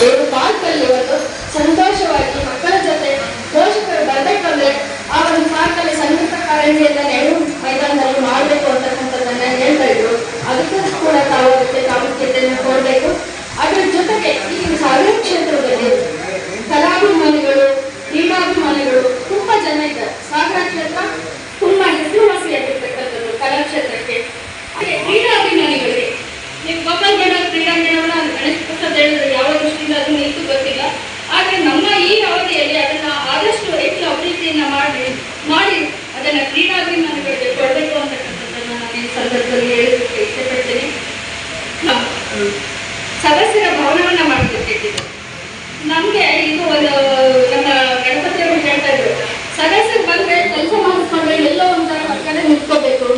ಇವರು ಪಾರ್ಕಲ್ಲಿ ಒಂದು ಸಂತೋಷವಾಗಿ ಮಕ್ಕಳ ಜೊತೆ ಪೋಷಕರು ಬರ್ಬೇಕಂದ್ರೆ ಆ ಒಂದು ಪಾರ್ಕಲ್ಲಿ ಸಂಗೀತ ಕಾರಂಜಿಯಿಂದ ನೆಹರು ಮೈದಾನದಲ್ಲಿ ಮಾಡಬೇಕು ಅಂತಕ್ಕಂಥದ್ದನ್ನ ಹೇಳ್ತಾ ಇದ್ರು. ಅದಕ್ಕೂ ಕೂಡ ತಾವು ಪ್ರಾಮುಖ್ಯತೆಯನ್ನು ಕೊಡಬೇಕು. ಅದರ ಜೊತೆಗೆ ಈ ಸಾವಿರ ಕ್ಷೇತ್ರದಲ್ಲಿ ಕಲಾಭಿಮಾನಿಗಳು ಕ್ರೀಡಾಭಿಮಾನಿಗಳು ತುಂಬಾ ಜನ ಇದ್ದಾರೆ ಸಾಗರ ಕ್ಷೇತ್ರ ತುಂಬಾ ಹೆಸರುವಾಸಿಯಾಗಿರ್ತಕ್ಕಂಥದ್ದು ಕಲಾ ಕ್ಷೇತ್ರಕ್ಕೆ ಹಾಗೆ ಕ್ರೀಡಾಭಿಮಾನಿಗಳಿಗೆ ನೀವು ಗೋಪಾಲ್ಗಡ ಕ್ರೀಡಾಂಗಣವನ್ನ ಗಣೇಶ ಪ್ರಸಾದ್ ಹೇಳಿದ್ರೆ ಯಾವ ದೃಷ್ಟಿಯಿಂದ ಅದನ್ನು ಇತ್ತು ಗೊತ್ತಿಲ್ಲ ಆದ್ರೆ ನಮ್ಮ ಈ ಅವಧಿಯಲ್ಲಿ ಅದನ್ನ ಆದಷ್ಟು ಹೆಚ್ಚು ಅಭಿವೃದ್ಧಿಯನ್ನ ಮಾಡಿ ಮಾಡಿ ಅದನ್ನ ಕ್ರೀಡಾಭಿಮಾನಿಗಳಿಗೆ ಕೊಡಬೇಕು ಅಂತಕ್ಕಂಥದ್ದನ್ನ ನಾನು ಈ ಸಂದರ್ಭದಲ್ಲಿ ಹೇಳಲಿಕ್ಕೆ ಇಷ್ಟಪಡ್ತೀನಿ ಹ. ಸದಸ್ಯರ ಭವನವನ್ನ ಮಾಡಲಿಕ್ಕಿಟ್ಟಿದೆ ನಮ್ಗೆ ಇದು ಒಂದು, ನಮ್ಮ ಗಣಪತಿ ಅವರು ಹೇಳ್ತಾ ಇದ್ರು, ಸದಸ್ಯರು ಬಂದ್ರೆ ಕೆಲಸ ಮಾಡಿಸ್ಕೊಂಡ್ರೆ ಎಲ್ಲೋ ಒಂಥರ ಹೊರಗಡೆ ನಿಂತ್ಕೋಬೇಕು.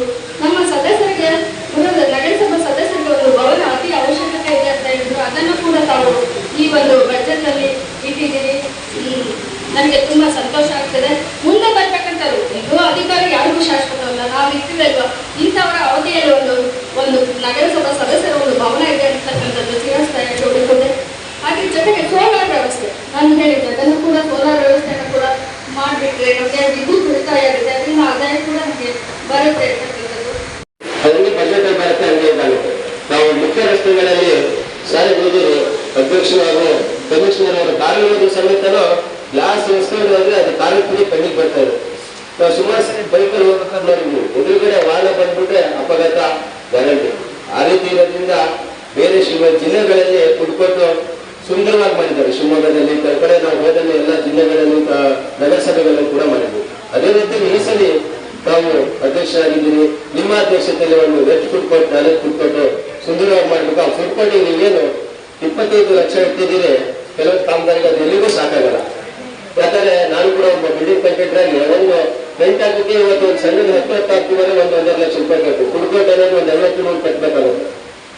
ನಮ್ಮ ಸದಸ್ಯರಿಗೆ ಒಂದು ನಗರಸಭಾ ಸದಸ್ಯರಿಗೆ ಒಂದು ಭವನ ಅತಿ ಅವಶ್ಯಕತೆ ಇದೆ ಅಂತ ಹೇಳಿದ್ರು. ಅದನ್ನು ಕೂಡ ತಾವು ಈ ಒಂದು ಬಜೆಟ್ ಅಲ್ಲಿ ಇಟ್ಟಿದ್ದೀರಿ. ನನಗೆ ತುಂಬಾ ಸಂತೋಷ ಆಗ್ತದೆ. ಮುಂದೆ ಬರ್ತಕ್ಕಂಥವ್ರು ಇದು ಅಧಿಕಾರಿ, ಯಾರಿಗೂ ಶಾಶ್ವತವಲ್ಲ ನಾವು ಇರ್ತೀವಲ್ವಾ ಇಂಥವರ ಅವಧಿಯಲ್ಲಿ ಒಂದು ಒಂದು ನಗರಸಭಾ ಸದಸ್ಯರ ಒಂದು ಭವನ ಇದೆ ಅಂತಕ್ಕಂಥದ್ದು ಜೊತೆಗೆ ಸೋಲಾರ್ ವ್ಯವಸ್ಥೆ. ನಾನು ಹೇಳಿದ್ದೆ, ಅದನ್ನು ಕೂಡ ಸೋಲಾರ್ ವ್ಯವಸ್ಥೆಯನ್ನು ಕೂಡ ಮಾಡಿಬಿಟ್ರೆ ನಮಗೆ ವಿದ್ಯುತ್ ಉಳಿತಾಯ ಆಗುತ್ತೆ, ಅದರಿಂದ ಆದಾಯ ಕೂಡ ನಮಗೆ ಬರುತ್ತೆ ಅದರಲ್ಲಿ ಬಜೆಟ್ ಬರುತ್ತೆ ನಾವು ಮುಖ್ಯ ರಸ್ತೆಗಳಲ್ಲಿ ಸಾರಿಗೆ ಅಧ್ಯಕ್ಷರು ಹಾಗೂ ಕಮಿಷನರ್ ಅವರ ಸಮೇತನು ಗ್ಲಾಸ್ ಇಸ್ಕೊಂಡು ಹೋದ್ರೆ ಅದು ಕಾರ್ಯಕ್ರಮ ಕಣ್ಣಿಗೆ ಬರ್ತಾ ಇದೆ. ನಾವು ಸುಮಾರು ಬೈಕಲ್ಲಿ ಹೋಗ್ಬೇಕಾದ್ರೆ ನೋಡಿದ್ವಿ. ವಾಹನ ಬಂದ್ಬಿಟ್ರೆ ಅಪಘಾತ ಗ್ಯಾರಂಟಿ ಆ ರೀತಿ ಇರೋದ್ರಿಂದ ಬೇರೆ ಶಿವ ಜಿಲ್ಲೆಗಳಲ್ಲಿ ಕುಡ್ಕೊಟ್ಟು ಸುಂದರವಾಗಿ ಮಾಡಿದ್ದಾರೆ. ಶಿವಮೊಗ್ಗದಲ್ಲಿ ಕಡೆ ನಾವು ಹೋದಲ್ಲಿ ಎಲ್ಲ ಜಿಲ್ಲೆಗಳಲ್ಲಿ ನಗರಸಭೆಗಳಲ್ಲಿ ಕೂಡ ಮಾಡಿದ್ವಿ. ಅದೇ ರೀತಿ ಈ ಸಲ ತಾವು ಅಧ್ಯಕ್ಷರಾಗಿದ್ದೀರಿ. ನಿಮ್ಮ ಅಧ್ಯಕ್ಷತೆಯಲ್ಲಿ ಒಂದು ವೆಜ್ ಫುಡ್ ಕೋರ್ಟ್ ನಾಲ್ಕು ಫುಡ್ ಕೋರ್ಟ್ ಸುಂದರವಾಗಿ ಮಾಡಬೇಕು. ಆ ಫುಡ್ ನೀವೇನು ಇಪ್ಪತ್ತೈದು ಲಕ್ಷ ಇಟ್ಟಿದ್ದೀರಿ ಕೆಲವು ಕಾಮಗಾರಿಗೆ ಅದು ಎಲ್ಲಿಗೂ ಸಾಕಾಗಲ್ಲ. ಯಾಕಂದ್ರೆ ನಾನು ಕೂಡ ಒಬ್ಬ ಬಿಲ್ಡಿಂಗ್ ಕಂಟ್ರಾಕ್ಟರ್ ಒಂದು ರೆಂಟ್ ಹಾಕಕ್ಕೆ ಇವತ್ತು ಒಂದು ಸಣ್ಣದ ಹತ್ತು ಹತ್ತು ಹಾಕ್ತಿದ್ರೆ ಒಂದು ಒಂದೂವರೆ ಲಕ್ಷ ರೂಪಾಯಿ ಬೇಕು. ಫುಡ್ ಕೋರ್ಟ್ ಅನ್ನೋದು ಒಂದು ಐವತ್ತು ನೂರು ಕಟ್ಟಬೇಕಾಗುತ್ತೆ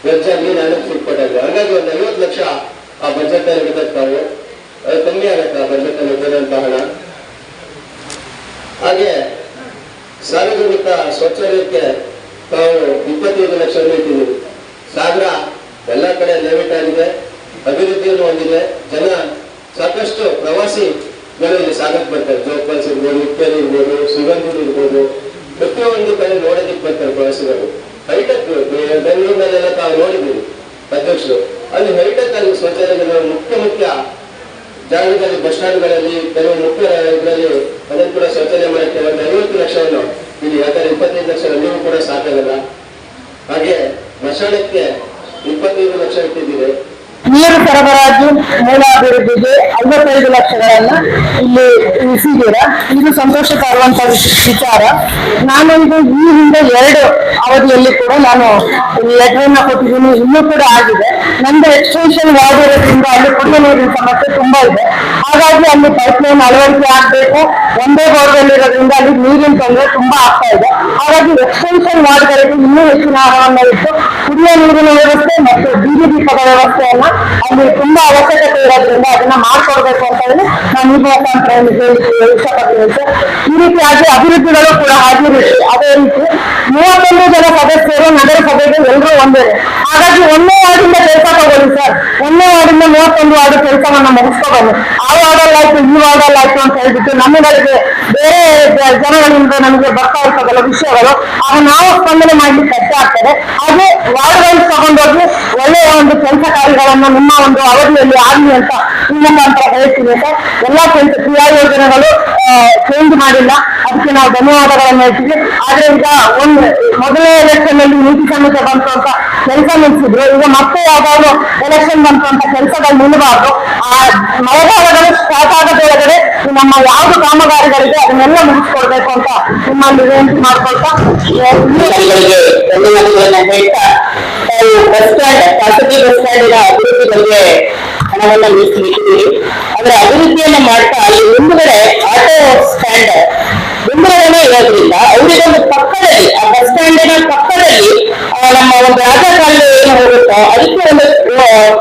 ವೆಜ್ ಆಗಲಿ ನಾಲ್ಕು ಫುಡ್ ಕೋರ್ಟ್ ಆಗಲಿ. ಹಾಗಾಗಿ ಒಂದು ಐವತ್ತು ಲಕ್ಷ ಆ ಬಜೆಟ್ ಇಡಬೇಕು ತಾವು ಅದು ಕಮ್ಮಿ ಆಗುತ್ತೆ ಆ ಬಜೆಟ್ ಅಲ್ಲಿ ಇಟ್ಟಿರೋಂಥ ಹಣ. ಹಾಗೆ ಸಾರ್ವಜನಿಕ ಶೌಚಾಲಯಕ್ಕೆ ತಾವು ಇಪ್ಪತ್ತೈದು ಲಕ್ಷ ರೂಪಾಯಿ ಸಾಗರ ಎಲ್ಲ ಕಡೆ ಲೆವಿಟ್ ಆಗಿದೆ, ಅಭಿವೃದ್ಧಿಯನ್ನು ಹೊಂದಿದೆ. ಜನ ಸಾಕಷ್ಟು ಪ್ರವಾಸಿಗಳು ಇಲ್ಲಿ ಸಾಗಕ್ಕೆ ಬರ್ತಾರೆ. ಜೋಪಾಲ್ಸ್ ಇರ್ಬೋದು, ಉಪ್ಪೇರಿ ಇರ್ಬೋದು ಸುಗಂಧೂರು ಇರ್ಬೋದು. ಪ್ರತಿಯೊಂದು ಕಡೆ ನೋಡೋದಿಕ್ಕೆ ಬರ್ತಾರೆ ಪ್ರವಾಸಿಗರು. ಹೈಟೆಕ್ ಬೆಂಗಳೂರಿನಲ್ಲೆಲ್ಲ ತಾವು ನೋಡಿದ್ದೀವಿ, ಅಧ್ಯಕ್ಷರು. ಅಲ್ಲಿ ಹೈಟೆಕ್ ಶೌಚಾಲಯಗಳು ಮುಖ್ಯ ಮುಖ್ಯ ಜಾಗದಲ್ಲಿ ಬಸ್ ಸ್ಟ್ಯಾಂಡ್ಗಳಲ್ಲಿ ಕೆಲವು ಮುಖ್ಯ ಇದರಲ್ಲಿ ಅದನ್ನು ಕೂಡ ಶೌಚಾಲಯ ಮಾಡಕ್ಕೆ ಒಂದು ಐವತ್ತು ಲಕ್ಷವನ್ನು ಇಲ್ಲಿ ಯಾಕಂದ್ರೆ ಇಪ್ಪತ್ತೈದು ಲಕ್ಷ ನೀವು ಕೂಡ ಸಾಕಾಗಲ್ಲ. ಹಾಗೆ ಸ್ಮಶಾನಕ್ಕೆ ಇಪ್ಪತ್ತೈದು ಲಕ್ಷ ಇಟ್ಟಿದ್ದೀರಿ. ನೀರು ಸರಬರಾಜು ಮೂಲಾಭಿವೃದ್ಧಿಗೆ ಐವತ್ತೈದು ಲಕ್ಷಗಳನ್ನ ಇಲ್ಲಿ ಇರಿಸಿದ್ದೀರಾ? ಇದು ಸಂತೋಷ ತರುವಂತ ವಿಷ- ವಿಚಾರ. ನಾನು ಇದು ಈ ಹಿಂದೆ ಎರಡು ಅವಧಿಯಲ್ಲಿ ಕೂಡ ನಾನು ಲೆಟರ್ ಕೊಟ್ಟಿದ್ದೀನಿ. ಇನ್ನೂ ಕೂಡ ಆಗಿದೆ. ನಂದು ಎಕ್ಸ್ಟೆನ್ಷನ್ ಯಾವುದಿರೋದ್ರಿಂದ ಅಲ್ಲಿ ಕುಡಿಯುವ ನೀರಿನ ಸಮಸ್ಯೆ ತುಂಬಾ ಇದೆ. ಹಾಗಾಗಿ ಅಲ್ಲಿ ಪೈಪ್ ಲೈನ್ ಅಳವಡಿಕೆ ಆಗ್ಬೇಕು. ಒಂದೇ ಬೋರ್ವೆಲ್ ಇರೋದ್ರಿಂದ ಅಲ್ಲಿ ನೀರಿನ ತೊಂದರೆ ತುಂಬಾ ಆಗ್ತಾ ಇದೆ. ಹಾಗಾಗಿ ಎಕ್ಸ್ಟೆನ್ಷನ್ ವಾರ್ಡ್ಗಳಿಗೆ ಇನ್ನೂ ಹೆಚ್ಚಿನ ಹಣವನ್ನು ಇಟ್ಟು ಕುಡಿಯುವ ನೀರಿನ ವ್ಯವಸ್ಥೆ ಬೀದಿ ದೀಪದ ವ್ಯವಸ್ಥೆಯನ್ನ ಅಲ್ಲಿ ತುಂಬಾ ಅವಶ್ಯಕತೆ ಇರೋದ್ರಿಂದ ಅದನ್ನ ಮಾಡ್ಕೊಡ್ಬೇಕು ಅಂತ ಹೇಳಿ ನಾನು ಈ ಮುಖಾಂತರ ಇಷ್ಟಪಡ್ತೀನಿ ಸರ್. ಈ ರೀತಿಯಾಗಿ ಅಭಿವೃದ್ಧಿಗಳು ಕೂಡ ಆಗಿರುತ್ತೆ. ರೀತಿ ಅದೇ ರೀತಿ ಮೂವತ್ತೊಂದು ಜನ ಸದಸ್ಯರು ನಗರಸಭೆಗೆ ಎಲ್ಲರೂ ಒಂದೇ. ಹಾಗಾಗಿ ಒಂದೇ ವಾರ್ಡಿಂದ ಕೆಲಸ ತಗೊಳ್ಳಿ ಸರ್. ಒಂದೇ ಮೂವತ್ತೊಂದು ವಾರ್ಡ್ ಕೆಲಸವನ್ನ ಮುಗಿಸ್ಕೋಬಾರ್ದು ಆ ವಾರ್ಡಲ್ಲಿ ಆಯ್ತು ಈ ವಾರ್ಡಲ್ಲಿ ಆಯ್ತು ಅಂತ ಹೇಳ್ಬಿಟ್ಟು ನಮ್ಮಗಳಿಗೆ ಬೇರೆ ಜನಗಳಿಂದ ನಮಗೆ ಬರ್ತಾ ಇರ್ತದಲ್ಲ ವಿಷಯಗಳು ಆಗ ನಾವು ಸ್ಪಂದನೆ ಮಾಡ್ಲಿಕ್ಕೆ ಕಷ್ಟ ಆಗ್ತದೆ. ಹಾಗೆ ವಾರ್ಡ್ ವೈಸ್ ತಗೊಂಡೋಗಿ ಒಳ್ಳೆಯ ಒಂದು ಕೆಲಸ ಕಾರ್ಯಗಳನ್ನ ನಿಮ್ಮ ಒಂದು ಅವಧಿಯಲ್ಲಿ ಆಗಲಿ ಅಂತ ಈ ಮುಖಾಂತರ ಹೇಳ್ತೀನಿ ಅಂತ ಎಲ್ಲಾ ಕೆಲಸ ಕ್ರಿಯಾ ಯೋಜನೆಗಳು ಚೇಂಜ್ ಮಾಡಿಲ್ಲ. ಅದಕ್ಕೆ ನಾವು ಧನ್ಯವಾದಗಳನ್ನು ಹೇಳ್ತೀವಿ. ಆದ್ರೆ ಈಗ ಒಂದು ಮೊದಲನೇ ಎಲೆಕ್ಷನ್ ಅಲ್ಲಿ ನೀತಿ ಸಂಹಿತೆ ಬಂತು ಅಂತ ಕೆಲಸ ನಿಲ್ಸಿದ್ರು. ಈಗ ಮತ್ತೆ ಯಾವ್ದಾದ್ರು ಎಲೆಕ್ಷನ್ ಬಂತು ಅಂತ ಕೆಲಸಗಳು ನಿಲ್ಲಬಾರ್ದು ಆ ಮಳೆಗಾಲಗಳು ಸ್ಟಾರ್ಟ್ ಆಗದೊಳಗಡೆ ನಮ್ಮ ಯಾವ್ದು ಕಾಮಗಾರಿಗಳಿದೆ ಅದನ್ನೆಲ್ಲ ಮುಗಿಸ್ಕೊಡ್ಬೇಕು ಅಂತ ನಿಮ್ಮಲ್ಲಿ ವಿನಂತಿ ಮಾಡ್ಕೊಳ್ತಾ ಹೇಳ್ತಾ ಬಸ್ ಸ್ಟ್ಯಾಂಡ್ ಹಣವನ್ನ ಮೀಸಲಿಟ್ಟಿದ್ದೀರಿ. ಅದರ ಅಭಿವೃದ್ಧಿಯನ್ನ ಮಾಡ್ತಾ ಅಲ್ಲಿ ಮುಂದುಗಡೆ ಆಟೋ ಸ್ಟ್ಯಾಂಡ್ ಮುಂದುಗಡೆನೆ ಇರೋದ್ರಿಂದ, ಅವರಿಗೊಂದು ಪಕ್ಕದಲ್ಲಿ, ಆ ಬಸ್ ಸ್ಟ್ಯಾಂಡಿನ ಪಕ್ಕದಲ್ಲಿ ನಮ್ಮ ಒಂದು ರಾಜಕಾರಣ ಏನು ಹೋಗುತ್ತೋ ಅದಕ್ಕೆ ಒಂದು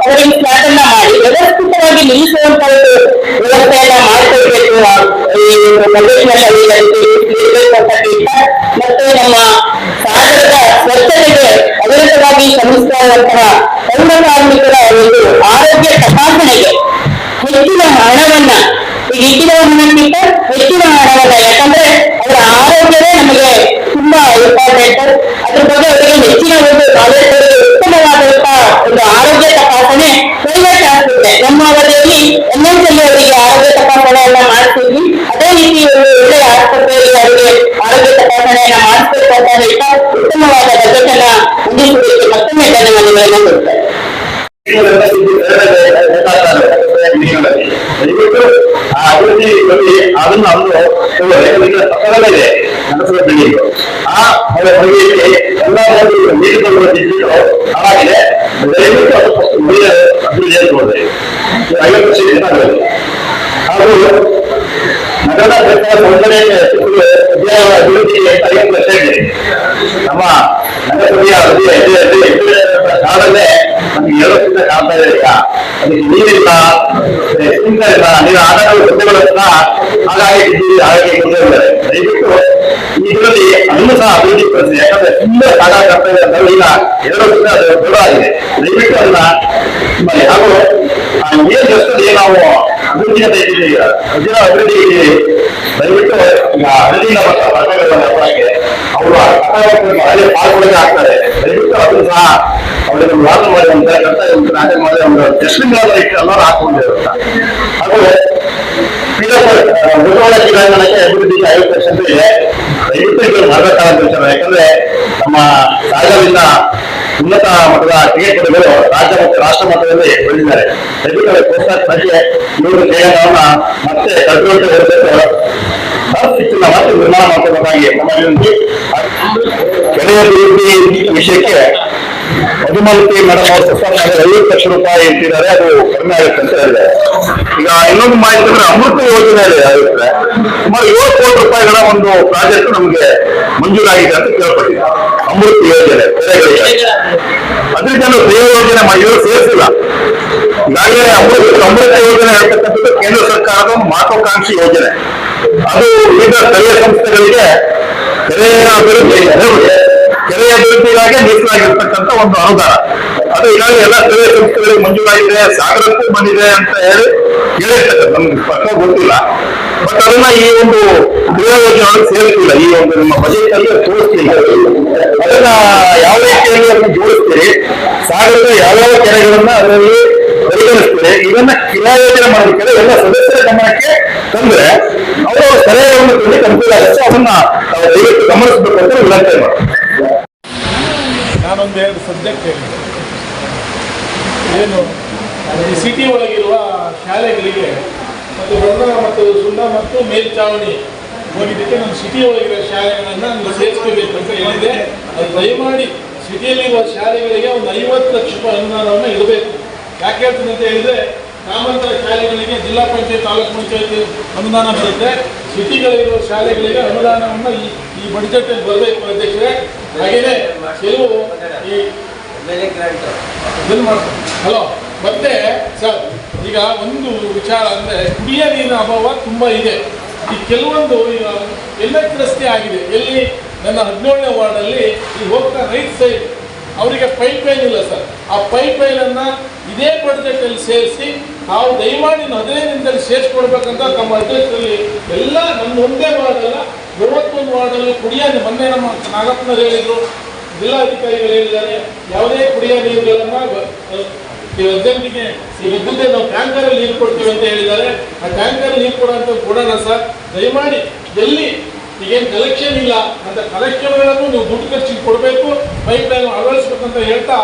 ಅವರಿಗೆ ಅನ್ನ ಮಾಡಿ. ವ್ಯವಸ್ಥಿತವಾಗಿ ನಿಲ್ಲಿಸುವಂತ ಒಂದು ವ್ಯವಸ್ಥೆಯನ್ನ ಈ ನಮ್ಮ ಸಾಗರದ ಸ್ವಚ್ಛತೆಗೆ ಅವಿರತವಾಗಿ ಶ್ರಮಿಸ್ತಾ ಇರುವಂತಹ ಪೌರ ಕಾರ್ಮಿಕರ ಒಂದು ಮಾಡಿಸ್ಬೇಕು ಅಂತ ಹೇಳ್ತಾ ಉತ್ತಮವಾದ ಬಜೆಟ್ ಅನ್ನ ಹೊಂದಿಸುವುದಕ್ಕೆ ಮತ್ತೊಮ್ಮೆ ಧನ್ಯವಾದಗಳನ್ನ ಕೊಡ್ತಾರೆ ದಯವಿಟ್ಟು ಆ ಅಭಿವೃದ್ಧಿ ಬಗ್ಗೆ ಅದನ್ನು ಒಂದು ಪಕ್ಕದಲ್ಲೇ ನಡೆಸುವ ಬಿಲ್ಡಿಂಗ್ ಆ ಬಗೆಯಲ್ಲಿ ಎಲ್ಲ ನೀಡಿಕೊಳ್ಳುವ ದಿಕ್ಕು ಹಾಗಾಗಿದೆ ದಯವಿಟ್ಟು ಅದು first ಒಳ್ಳೆಯ ಅಭಿವೃದ್ಧಿ ಅಂತ ನೋಡಿದೆ ಐವತ್ತು ಸೀಟ್ ಆಗಬೇಕು ಹಾಗೂ ನಗರ ಸರ್ಕಾರ ಒಂದನೇ ವಿದ್ಯಾಲಯ ಅಭಿವೃದ್ಧಿಗೆ ಐವತ್ತು ಲಕ್ಷ ಇದೆ ನಮ್ಮ ನಗರಸಭೆಯ ಅಭಿವೃದ್ಧಿ ಅಭಿವೃದ್ಧಿ ಕಾಲದಲ್ಲೇ ನಮ್ಗೆ ಎರಡು ವರ್ಷದಿಂದ ಕಾಣ್ತಾ ಇದೆ ಈಗ ಅದಕ್ಕೆ ನೀರಿಲ್ಲ ಸ್ಪ್ರಿಂಕ್ಲರ್ ಇಲ್ಲ ನೀರು ಆಧಾರ ಹುದ್ದೆಗಳಿಲ್ಲ ಹಾಗಾಗಿ ಇಲ್ಲಿ ಹಾಗಾಗಿ ಮುಂದೆ ದಯವಿಟ್ಟು ಇದರಲ್ಲಿ ಅದನ್ನು ಸಹ ಅಭಿವೃದ್ಧಿ ಪಡಿಸಿ ಯಾಕಂದ್ರೆ ತುಂಬಾ ಕಾಡ ಆಗ್ತಾ ಇದೆ ಅಂತ ಈಗ ಎರಡು ವರ್ಷದಿಂದ ಅದು ದೊಡ್ಡ ಆಗಿದೆ ದಯವಿಟ್ಟು ಅದನ್ನ ಮಾಡಿ ಹಾಗೂ ಆ ಏನ್ ವರ್ಷದಲ್ಲಿ ನಾವು ಅಭಿವೃದ್ಧಿ ಅಂತ ಇದ್ದೀವಿ ಈಗ ಅಭಿವೃದ್ಧಿ ದಯವಿಟ್ಟು ಬರ್ತಾ ಬರ್ತಾರೆ ಅವರು ಅಲ್ಲಿ ಪಾಲ್ಗೊಳ್ಳದೆ ಆಗ್ತಾರೆ ದಯವಿಟ್ಟು ಅದನ್ನು ಸಹ ಅವರಿಗೆ ವಾದ ಮಾಡಿ ಅಂತ ನಾಟಕ ಮಾಡಿ ಒಂದು ಡಸ್ಟ್ಬಿನ್ ಇಟ್ಟು ಎಲ್ಲರೂ ಹಾಕೊಂಡಿರುತ್ತ ಹಾಗೂ ಮುಖವಾಡ ಕ್ರೀಡಾಂಗಣಕ್ಕೆ ಅಭಿವೃದ್ಧಿಗೆ ಐವತ್ತು ಪರ್ಸೆಂಟ್ ಇದೆ ದಯವಿಟ್ಟು ಇದು ಮಾಡಬೇಕಾದ ವಿಚಾರ ಯಾಕಂದ್ರೆ ನಮ್ಮ ರಾಜ್ಯದಿಂದ ಉನ್ನತ ಮಟ್ಟದ ಕ್ರಿಕೆಟ್ಗಳು ರಾಜ್ಯ ಮತ್ತು ರಾಷ್ಟ್ರ ಮಟ್ಟದಲ್ಲಿ ಬೆಳೆದಿದ್ದಾರೆ ಅವರಿಗೆ ಪ್ರೋತ್ಸಾಹ ಬಗ್ಗೆ ಇವರು ಕ್ರೀಡಾಂಗಣವನ್ನ ಮತ್ತೆ ಕಟ್ಟುವಂತೆ ಶಿಕ್ಷಣ ಮತ್ತೆ ನಿರ್ಮಾಣ ಮಾಡಬೇಕಾಗಿ ನಮ್ಮ ವಿಷಯಕ್ಕೆ ಮಧುಮಾಲತಿ ಮೇಡಮ್ ಅವರು ಮಾಡಿದ್ರೆ ಐವತ್ತು ಲಕ್ಷ ರೂಪಾಯಿ ಇಟ್ಟಿದ್ದಾರೆ ಅದು ಕಡಿಮೆ ಆಗುತ್ತೆ ಅಂತ ಹೇಳಿದ್ದಾರೆ. ಈಗ ಇನ್ನೊಂದು ಮಾಹಿತಿ ಅಂದ್ರೆ ಅಮೃತ ಯೋಜನೆ ಆಗುತ್ತೆ. ಸುಮಾರು ಏಳು ಕೋಟಿ ರೂಪಾಯಿಗಳ ಒಂದು ಪ್ರಾಜೆಕ್ಟ್ ನಮಗೆ ಮಂಜೂರಾಗಿದೆ ಅಂತ ಕೇಳ್ಪಟ್ಟಿದೆ ಅಮೃತ ಯೋಜನೆ ಅದರಿಂದ ನಾವು ದೇವ ಯೋಜನೆ ಮಾಡಿದ್ರು, ಸೇರಿಸಿಲ್ಲ. ಈಗಾಗಲೇ ಅಮೃತ ಅಮೃತ ಯೋಜನೆ ಹೇಳ್ತಕ್ಕಂಥದ್ದು ಕೇಂದ್ರ ಸರ್ಕಾರದ ಮಹತ್ವಾಕಾಂಕ್ಷಿ ಯೋಜನೆ. ಅದು ವಿವಿಧ ಸ್ಥಳೀಯ ಸಂಸ್ಥೆಗಳಿಗೆ ಕೆರೆಯ ಅಭಿವೃದ್ಧಿ ಕೆರೆಯ ಇಲಾಖೆ ಮೀಸಲಾಗಿರ್ತಕ್ಕಂಥ ಒಂದು ಅನುದಾನ. ಅದು ಈಗಾಗಲೇ ಎಲ್ಲ ಸ್ಥಳೀಯ ಸಂಸ್ಥೆಗಳಿಗೆ ಮಂಜೂರಾಗಿದೆ, ಸಾಗರಕ್ಕೂ ಬಂದಿದೆ ಅಂತ ಹೇಳಿ ಹೇಳಿರ್ತಕ್ಕಂಥ ನಮ್ಗೆ ಪಕ್ಕ ಗೊತ್ತಿಲ್ಲ. ಬಟ್ ಅದನ್ನ ಈ ಒಂದು ಕ್ರಿಯಾ ಯೋಜನೆ ಈ ಒಂದು ನಿಮ್ಮ ಬಜೆಟ್ ಅಲ್ಲಿ ತೋರಿಸ್ತಿಲ್ಲ ಅದನ್ನ ಯಾವ ರೀತಿಯಲ್ಲಿ ಅದನ್ನ ಜೋಡಿಸ್ತೀರಿ? ಸಾಗರದ ಯಾವ್ಯಾವ ಕೆರೆಗಳನ್ನ ಅದರಲ್ಲಿ ಪರಿಗಣಿಸ್ತೀರಿ? ಇದನ್ನ ಕ್ರಿಯಾ ಯೋಜನೆ ಮಾಡಬೇಕಾದ್ರೆ ಎಲ್ಲ ಸದಸ್ಯರ ಗಮನಕ್ಕೆ ತಂದ್ರೆ ಅವರು ಸಲಹೆಯನ್ನು ತಂದು ಅನುಕೂಲ ಆಗುತ್ತೆ. ಅದನ್ನ ದಯವಿಟ್ಟು ಗಮನಿಸಬೇಕು ಅಂತ ವಿನಂತಿ ಮಾಡ್ತೀನಿ. ನಾನೊಂದು ಎರಡು ಸಬ್ಜೆಕ್ಟ್ ಹೇಳಿದ್ದೆ ಏನು? ಈ ಸಿಟಿ ಒಳಗಿರುವ ಶಾಲೆಗಳಿಗೆ ಮತ್ತು ಬಣ್ಣ ಮತ್ತು ಸುಣ್ಣ ಮತ್ತು ಮೇಲ್ಚಾವಣಿ ಹೋಗಿದ್ದಕ್ಕೆ ನಮ್ಮ ಸಿಟಿ ಒಳಗಿರುವ ಶಾಲೆಗಳನ್ನು ನಾನು ಸೇರಿಸ್ಕೋಬೇಕು ಅಂತ ಹೇಳಿದೆ ಅದು ದಯಮಾಡಿ ಸಿಟಿಯಲ್ಲಿರುವ ಶಾಲೆಗಳಿಗೆ ಒಂದು ಐವತ್ತು ಲಕ್ಷ ರೂಪಾಯಿ ಅನುದಾನವನ್ನು ಇಡಬೇಕು. ಯಾಕೆ ಹೇಳ್ತೀನಿ ಅಂತ ಹೇಳಿದ್ರೆ, ಗ್ರಾಮಾಂತರ ಶಾಲೆಗಳಿಗೆ ಜಿಲ್ಲಾ ಪಂಚಾಯತ್, ತಾಲೂಕು ಪಂಚಾಯತ್ ಅನುದಾನ ಬರುತ್ತೆ. ಸಿಟಿಗಳಿರುವ ಶಾಲೆಗಳಿಗೆ ಅನುದಾನವನ್ನು ಈ ಈ ಬಡ್ಜೆಟ್ ಬರಬೇಕು ಅಧ್ಯಕ್ಷರೇ. ಹಾಗೆಯೇ ಕೆಲವು ಈ ಇದನ್ನು ಮಾಡ್ತಾರೆ? ಹಲೋ ಮತ್ತೆ ಸರ್ ಈಗ ಒಂದು ವಿಚಾರ ಅಂದ್ರೆ ಕುಡಿಯ ನೀರಿನ ಅಭಾವ ತುಂಬಾ ಇದೆ. ಈ ಕೆಲವೊಂದು ಈಗ ಎಲ್ಲ ರಸ್ತೆ ಆಗಿದೆ. ಎಲ್ಲಿ ನನ್ನ ಹದಿನೇಳನೇ ವಾರ್ಡಲ್ಲಿ ಈ ಹೋಗ್ತಾ ರೈಟ್ ಸೈಡ್ ಅವರಿಗೆ ಪೈಪ್ ಲೈನ್ ಇಲ್ಲ ಸರ್. ಆ ಪೈಪ್ ಲೈನ್ ಅನ್ನ ಇದೇ ಬಡ್ಜೆಟ್ ಅಲ್ಲಿ ಸೇರಿಸಿ ನಾವು ದಯಮಾಡಿ ಹದಿನೈದು ದಿನದಲ್ಲಿ ಸೇರಿಸ್ಕೊಡ್ಬೇಕಂತ ತಮ್ಮ ಅಧ್ಯಕ್ಷರಲ್ಲಿ ಎಲ್ಲ ನನ್ನ ಒಂದೇ ವಾರ್ಡಲ್ಲ, ಮೂವತ್ತೊಂದು ವಾರ್ಡಲ್ಲಿ ಕುಡಿಯ ಮೊನ್ನೆ ನಮ್ಮ ನಾಗಪ್ಪನವ್ರು ಹೇಳಿದ್ರು, ಜಿಲ್ಲಾಧಿಕಾರಿಗಳು ಹೇಳಿದ್ದಾರೆ, ಯಾವುದೇ ಕುಡಿಯ ನೀರುಗಳನ್ನು ಈ ವಿದ್ಯುತ್ ನಾವು ಟ್ಯಾಂಕರ್ ಅಲ್ಲಿ ನೀರು ಕೊಡ್ತೀವಿ ಅಂತ ಹೇಳಿದ್ದಾರೆ. ಆ ಟ್ಯಾಂಕರ್ ನೀರು ಕೊಡೋಂತ ಕೊಡೋಣ ಸರ್. ದಯಮಾಡಿ ಎಲ್ಲಿ ಈಗೇನು ಕಲೆಕ್ಷನ್ ಇಲ್ಲ ಅಂತ ಕಲೆಕ್ಷನ್ಗಳನ್ನು ನೀವು ದುಡ್ಡು ಖರ್ಚಿಗೆ ಕೊಡಬೇಕು ಪೈಪ್ ಲೈನ್ ಅಳವಡಿಸ್ಬೇಕಂತ ಹೇಳ್ತಾ